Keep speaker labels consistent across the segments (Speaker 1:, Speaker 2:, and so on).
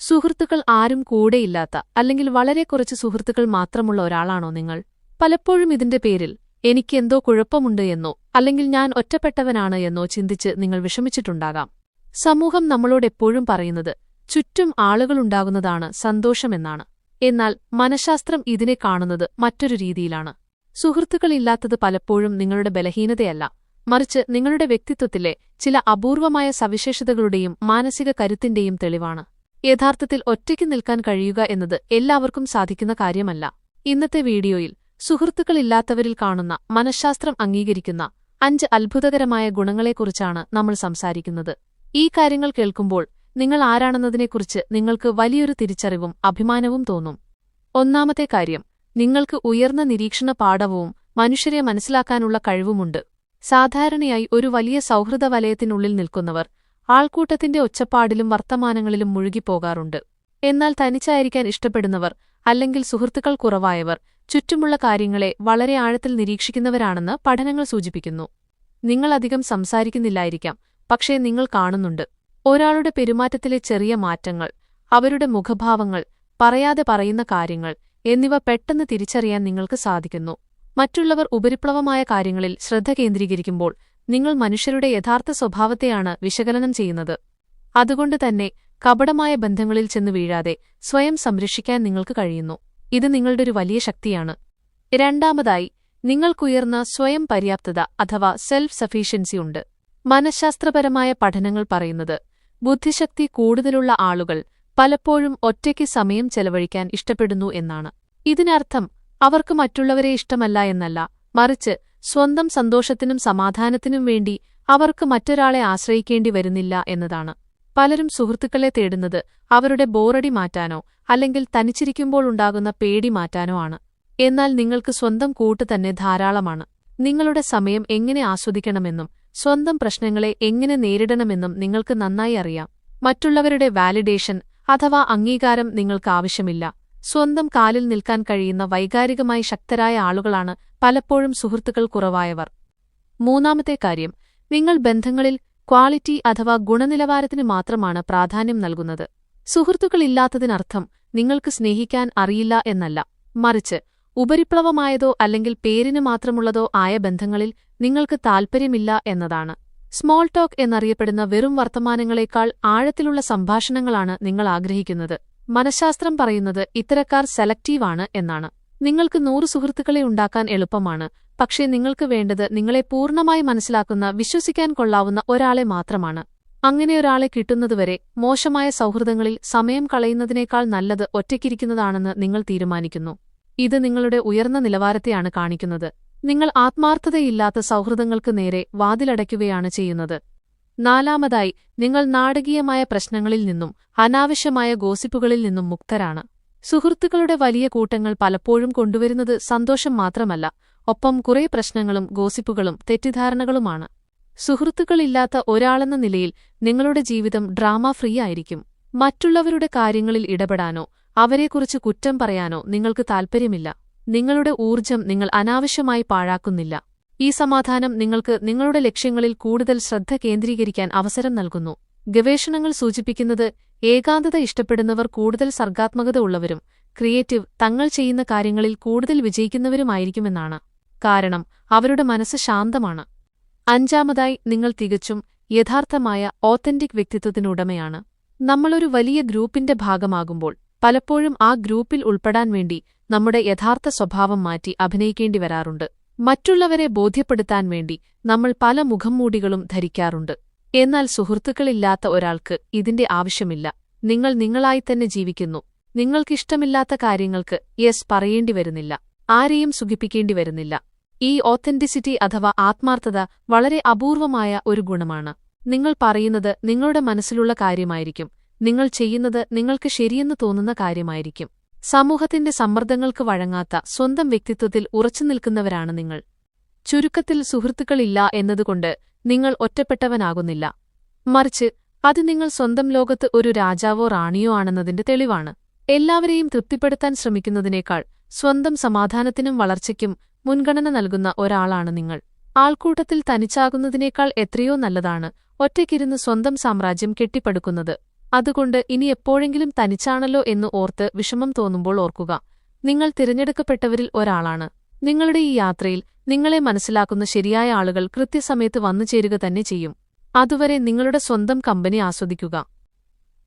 Speaker 1: സുഹൃത്തുക്കൾ ആരും കൂടെയില്ലാത്ത അല്ലെങ്കിൽ വളരെ കുറച്ച് സുഹൃത്തുക്കൾ മാത്രമുള്ള ഒരാളാണോ നിങ്ങൾ? പലപ്പോഴും ഇതിന്റെ പേരിൽ എനിക്കെന്തോ കുഴപ്പമുണ്ട് എന്നോ അല്ലെങ്കിൽ ഞാൻ ഒറ്റപ്പെട്ടവനാണ് എന്നോ ചിന്തിച്ച് നിങ്ങൾ വിഷമിച്ചിട്ടുണ്ടാകാം. സമൂഹം നമ്മളോടെപ്പോഴും പറയുന്നത് ചുറ്റും ആളുകളുണ്ടാകുന്നതാണ് സന്തോഷമെന്നാണ് എന്നാൽ മനഃശാസ്ത്രം ഇതിനെ കാണുന്നത് മറ്റൊരു രീതിയിലാണ്. സുഹൃത്തുക്കളില്ലാത്തത് പലപ്പോഴും നിങ്ങളുടെ ബലഹീനതയല്ല. മറിച്ച് നിങ്ങളുടെ വ്യക്തിത്വത്തിലെ ചില അപൂർവമായ സവിശേഷതകളുടെയും മാനസിക കരുത്തിന്റെയും തെളിവാണ്. യഥാർത്ഥത്തിൽ ഒറ്റയ്ക്ക് നിൽക്കാൻ കഴിയുക എന്നത് എല്ലാവർക്കും സാധിക്കുന്ന കാര്യമല്ല. ഇന്നത്തെ വീഡിയോയിൽ സുഹൃത്തുക്കളില്ലാത്തവരിൽ കാണുന്ന മനഃശാസ്ത്രം അംഗീകരിക്കുന്ന അഞ്ച് അത്ഭുതകരമായ ഗുണങ്ങളെക്കുറിച്ചാണ് നമ്മൾ സംസാരിക്കുന്നത്. ഈ കാര്യങ്ങൾ കേൾക്കുമ്പോൾ നിങ്ങൾ ആരാണെന്നതിനെക്കുറിച്ച് നിങ്ങൾക്ക് വലിയൊരു തിരിച്ചറിവും അഭിമാനവും തോന്നും. ഒന്നാമത്തെ കാര്യം നിങ്ങൾക്ക് ഉയർന്ന നിരീക്ഷണ പാഠവും മനുഷ്യരെ മനസ്സിലാക്കാനുള്ള കഴിവുമുണ്ട്. സാധാരണയായി ഒരു വലിയ സൗഹൃദ വലയത്തിനുള്ളിൽ നിൽക്കുന്നവർ ആൾക്കൂട്ടത്തിന്റെ ഒച്ചപ്പാടിലും വർത്തമാനങ്ങളിലും മുഴുകിപ്പോകാറുണ്ട്. എന്നാൽ തനിച്ചായിരിക്കാൻ ഇഷ്ടപ്പെടുന്നവർ അല്ലെങ്കിൽ സുഹൃത്തുക്കൾ കുറവായവർ ചുറ്റുമുള്ള കാര്യങ്ങളെ വളരെ ആഴത്തിൽ നിരീക്ഷിക്കുന്നവരാണെന്ന് പഠനങ്ങൾ സൂചിപ്പിക്കുന്നു. നിങ്ങൾ അധികം സംസാരിക്കുന്നില്ലായിരിക്കാം പക്ഷേ നിങ്ങൾ കാണുന്നുണ്ട്. ഒരാളുടെ പെരുമാറ്റത്തിലെ ചെറിയ മാറ്റങ്ങൾ അവരുടെ മുഖഭാവങ്ങൾ പറയാതെ പറയുന്ന കാര്യങ്ങൾ എന്നിവ പെട്ടെന്ന് തിരിച്ചറിയാൻ നിങ്ങൾക്ക് സാധിക്കുന്നു. മറ്റുള്ളവർ ഉപരിപ്ലവമായ കാര്യങ്ങളിൽ ശ്രദ്ധ കേന്ദ്രീകരിക്കുമ്പോൾ നിങ്ങൾ മനുഷ്യരുടെ യഥാർത്ഥ സ്വഭാവത്തെയാണ് വിശകലനം ചെയ്യുന്നത്. അതുകൊണ്ട് തന്നെ കപടമായ ബന്ധങ്ങളിൽ ചെന്ന് വീഴാതെ സ്വയം സംരക്ഷിക്കാൻ നിങ്ങൾക്ക് കഴിയുന്നു. ഇത് നിങ്ങളുടെ ഒരു വലിയ ശക്തിയാണ്. രണ്ടാമതായി നിങ്ങൾക്കുയർന്ന സ്വയം പര്യാപ്തത അഥവാ സെൽഫ് സഫീഷ്യൻസി ഉണ്ട്. മനഃശാസ്ത്രപരമായ പഠനങ്ങൾ പറയുന്നത് ബുദ്ധിശക്തി കൂടുതലുള്ള ആളുകൾ പലപ്പോഴും ഒറ്റയ്ക്ക് സമയം ചെലവഴിക്കാൻ ഇഷ്ടപ്പെടുന്നു എന്നാണ്. ഇതിനർത്ഥം അവർക്ക് മറ്റുള്ളവരെ ഇഷ്ടമല്ല എന്നല്ല മറിച്ച് സ്വന്തം സന്തോഷത്തിനും സമാധാനത്തിനും വേണ്ടി അവർക്ക് മറ്റൊരാളെ ആശ്രയിക്കേണ്ടി വരുന്നില്ല എന്നതാണ്. പലരും സുഹൃത്തുക്കളെ തേടുന്നത് അവരുടെ ബോറടി മാറ്റാനോ അല്ലെങ്കിൽ തനിച്ചിരിക്കുമ്പോൾ ഉണ്ടാകുന്ന പേടി മാറ്റാനോ ആണ്. എന്നാൽ നിങ്ങൾക്ക് സ്വന്തം കൂട്ട് തന്നെ ധാരാളമാണ്. നിങ്ങളുടെ സമയം എങ്ങനെ ആസ്വദിക്കണമെന്നും സ്വന്തം പ്രശ്നങ്ങളെ എങ്ങനെ നേരിടണമെന്നും നിങ്ങൾക്ക് നന്നായി അറിയാം. മറ്റുള്ളവരുടെ വാലിഡേഷൻ അഥവാ അംഗീകാരം നിങ്ങൾക്ക് ആവശ്യമില്ല. സ്വന്തം കാലിൽ നിൽക്കാൻ കഴിയുന്ന വൈകാരികമായി ശക്തരായ ആളുകളാണ് പലപ്പോഴും സുഹൃത്തുക്കൾ കുറവായവർ. മൂന്നാമത്തെ കാര്യം നിങ്ങൾ ബന്ധങ്ങളിൽ ക്വാളിറ്റി അഥവാ ഗുണനിലവാരത്തിന് മാത്രമാണ് പ്രാധാന്യം നൽകുന്നത്. സുഹൃത്തുക്കളില്ലാത്തതിനർത്ഥം നിങ്ങൾക്ക് സ്നേഹിക്കാൻ അറിയില്ല എന്നല്ല. മറിച്ച് ഉപരിപ്ലവമായതോ അല്ലെങ്കിൽ പേരിന് മാത്രമുള്ളതോ ആയ ബന്ധങ്ങളിൽ നിങ്ങൾക്ക് താൽപ്പര്യമില്ല എന്നതാണ്. സ്മോൾ ടോക്ക് എന്നറിയപ്പെടുന്ന വെറും വർത്തമാനങ്ങളെക്കാൾ ആഴത്തിലുള്ള സംഭാഷണങ്ങളാണ് നിങ്ങൾ ആഗ്രഹിക്കുന്നത്. മനഃശാസ്ത്രം പറയുന്നത് ഇത്തരക്കാർ സെലക്റ്റീവാണ് എന്നാണ്. നിങ്ങൾക്ക് നൂറ് സുഹൃത്തുക്കളെ ഉണ്ടാക്കാൻ എളുപ്പമാണ്. പക്ഷേ നിങ്ങൾക്ക് വേണ്ടത് നിങ്ങളെ പൂർണമായി മനസ്സിലാക്കുന്ന വിശ്വസിക്കാൻ കൊള്ളാവുന്ന ഒരാളെ മാത്രമാണ്. അങ്ങനെയൊരാളെ കിട്ടുന്നതുവരെ മോശമായ സൗഹൃദങ്ങളിൽ സമയം കളയുന്നതിനേക്കാൾ നല്ലത് ഒറ്റയ്ക്കിരിക്കുന്നതാണെന്ന് നിങ്ങൾ തീരുമാനിക്കുന്നു. ഇത് നിങ്ങളുടെ ഉയർന്ന നിലവാരത്തെയാണ് കാണിക്കുന്നത്. നിങ്ങൾ ആത്മാർത്ഥതയില്ലാത്ത സൗഹൃദങ്ങൾക്ക് നേരെ വാതിലടയ്ക്കുകയാണ് ചെയ്യുന്നത്. നാലാമതായി നിങ്ങൾ നാടകീയമായ പ്രശ്നങ്ങളിൽ നിന്നും അനാവശ്യമായ ഗോസിപ്പുകളിൽ നിന്നും മുക്തരാണ്. സുഹൃത്തുക്കളുടെ വലിയ കൂട്ടങ്ങൾ പലപ്പോഴും കൊണ്ടുവരുന്നത് സന്തോഷം മാത്രമല്ല ഒപ്പം കുറേ പ്രശ്നങ്ങളും ഗോസിപ്പുകളും തെറ്റിദ്ധാരണകളുമാണ്. സുഹൃത്തുക്കളില്ലാത്ത ഒരാളെന്ന നിലയിൽ നിങ്ങളുടെ ജീവിതം ഡ്രാമ ഫ്രീ ആയിരിക്കും. മറ്റുള്ളവരുടെ കാര്യങ്ങളിൽ ഇടപെടാനോ അവരെക്കുറിച്ച് കുറ്റം പറയാനോ നിങ്ങൾക്ക് താൽപ്പര്യമില്ല. നിങ്ങളുടെ ഊർജം നിങ്ങൾ അനാവശ്യമായി പാഴാക്കുന്നില്ല. ഈ സമാധാനം നിങ്ങൾക്ക് നിങ്ങളുടെ ലക്ഷ്യങ്ങളിൽ കൂടുതൽ ശ്രദ്ധ കേന്ദ്രീകരിക്കാൻ അവസരം നൽകുന്നു. ഗവേഷണങ്ങൾ സൂചിപ്പിക്കുന്നത് ഏകാന്തത ഇഷ്ടപ്പെടുന്നവർ കൂടുതൽ സർഗാത്മകത ഉള്ളവരും ക്രിയേറ്റീവ് തങ്ങൾ ചെയ്യുന്ന കാര്യങ്ങളിൽ കൂടുതൽ വിജയിക്കുന്നവരുമായിരിക്കുമെന്നാണ്. കാരണം അവരുടെ മനസ്സ് ശാന്തമാണ്. അഞ്ചാമതായി നിങ്ങൾ തികച്ചും യഥാർത്ഥമായ ഓത്തന്റിക് വ്യക്തിത്വത്തിനുടമയാണ്. നമ്മളൊരു വലിയ ഗ്രൂപ്പിന്റെ ഭാഗമാകുമ്പോൾ പലപ്പോഴും ആ ഗ്രൂപ്പിൽ ഉൾപ്പെടാൻ വേണ്ടി നമ്മുടെ യഥാർത്ഥ സ്വഭാവം മാറ്റി അഭിനയിക്കേണ്ടി വരാറുണ്ട്. മറ്റുള്ളവരെ ബോധ്യപ്പെടുത്താൻ വേണ്ടി നമ്മൾ പല മുഖംമൂടികളും ധരിക്കാറുണ്ട്. എന്നാൽ സുഹൃത്തുക്കളില്ലാത്ത ഒരാൾക്ക് ഇതിന്റെ ആവശ്യമില്ല. നിങ്ങൾ നിങ്ങളായി തന്നെ ജീവിക്കുന്നു. നിങ്ങൾക്കിഷ്ടമില്ലാത്ത കാര്യങ്ങൾക്ക് യെസ് പറയേണ്ടി വരുന്നില്ല. ആരെയും സുഖിപ്പിക്കേണ്ടി വരുന്നില്ല. ഈ ഓത്തന്റിസിറ്റി അഥവാ ആത്മാർത്ഥത വളരെ അപൂർവമായ ഒരു ഗുണമാണ്. നിങ്ങൾ പറയുന്നത് നിങ്ങളുടെ മനസ്സിലുള്ള കാര്യമായിരിക്കും. നിങ്ങൾ ചെയ്യുന്നത് നിങ്ങൾക്ക് ശരിയെന്ന് തോന്നുന്ന കാര്യമായിരിക്കും. സമൂഹത്തിന്റെ സമ്മർദ്ദങ്ങൾക്ക് വഴങ്ങാത്ത സ്വന്തം വ്യക്തിത്വത്തിൽ ഉറച്ചുനിൽക്കുന്നവരാണ് നിങ്ങൾ. ചുരുക്കത്തിൽ സുഹൃത്തുക്കളില്ല എന്നതുകൊണ്ട് നിങ്ങൾ ഒറ്റപ്പെട്ടവനാകുന്നില്ല. മറിച്ച് അത് നിങ്ങൾ സ്വന്തം ലോകത്ത് ഒരു രാജാവോ റാണിയോ ആണെന്നതിന്റെ തെളിവാണ്. എല്ലാവരെയും തൃപ്തിപ്പെടുത്താൻ ശ്രമിക്കുന്നതിനേക്കാൾ സ്വന്തം സമാധാനത്തിനും വളർച്ചയ്ക്കും മുൻഗണന നൽകുന്ന ഒരാളാണ് നിങ്ങൾ. ആൾക്കൂട്ടത്തിൽ തനിച്ചാകുന്നതിനേക്കാൾ എത്രയോ നല്ലതാണ് ഒറ്റയ്ക്കിരുന്ന് സ്വന്തം സാമ്രാജ്യം കെട്ടിപ്പടുക്കുന്നത്. അതുകൊണ്ട് ഇനി എപ്പോഴെങ്കിലും തനിച്ചാണല്ലോ എന്ന് ഓർത്ത് വിഷമം തോന്നുമ്പോൾ ഓർക്കുക. നിങ്ങൾ തിരഞ്ഞെടുക്കപ്പെട്ടവരിൽ ഒരാളാണ്. നിങ്ങളുടെ ഈ യാത്രയിൽ നിങ്ങളെ മനസ്സിലാക്കുന്ന ശരിയായ ആളുകൾ കൃത്യസമയത്ത് വന്നു ചേരുക തന്നെ ചെയ്യും. അതുവരെ നിങ്ങളുടെ സ്വന്തം കമ്പനി ആസ്വദിക്കുക.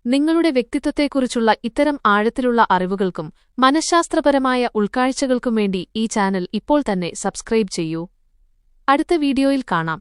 Speaker 1: നിങ്ങളുടെ വ്യക്തിത്വത്തെക്കുറിച്ചുള്ള ഇത്തരം ആഴത്തിലുള്ള അറിവുകൾക്കും മനഃശാസ്ത്രപരമായ ഉൾക്കാഴ്ചകൾക്കും വേണ്ടി ഈ ചാനൽ ഇപ്പോൾ തന്നെ സബ്സ്ക്രൈബ് ചെയ്യൂ. അടുത്ത വീഡിയോയിൽ കാണാം.